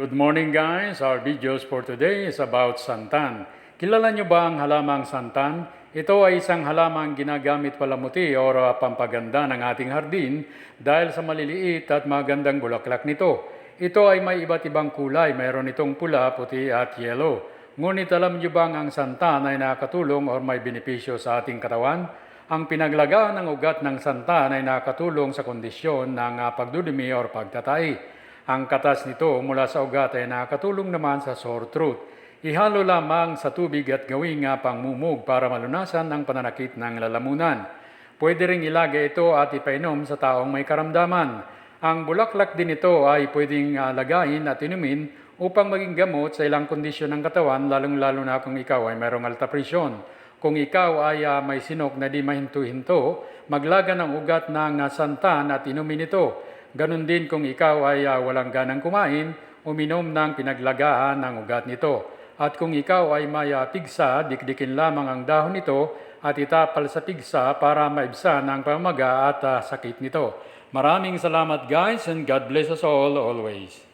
Good morning guys! Our videos for today is about santan. Kilala nyo ba ang halamang santan? Ito ay isang halamang ginagamit palamuti o pampaganda ng ating hardin dahil sa maliliit at magandang bulaklak nito. Ito ay may iba't ibang kulay. Mayroon itong pula, puti at yellow. Ngunit alam nyo bang ang santan ay nakatulong o may benepisyo sa ating katawan? Ang pinaglagaan ng ugat ng santan ay nakatulong sa kondisyon ng uh, pagdudumi o pagtatai. Ang katas nito mula sa ugat ay nakatulong naman sa sore throat. Ihalo lamang sa tubig at gawing nga pangmumog para malunasan ang pananakit ng lalamunan. Pwede ring ilagay ito at ipainom sa taong may karamdaman. Ang bulaklak din ito ay pwedeng lagayin at inumin upang maging gamot sa ilang kondisyon ng katawan, lalong-lalo na kung ikaw ay mayroong alta presyon. Kung ikaw ay ah, may sinok na di mahinto-hinto, maglaga ng ugat ng ah, santan at inumin ito. Ganon din kung ikaw ay ah, walang ganang kumain, uminom ng pinaglagaan ng ugat nito. At kung ikaw ay may ah, pigsa, dikdikin lamang ang dahon nito at itapal sa pigsa para maibsan ang pamaga at ah, sakit nito. Maraming salamat guys and God bless us all always.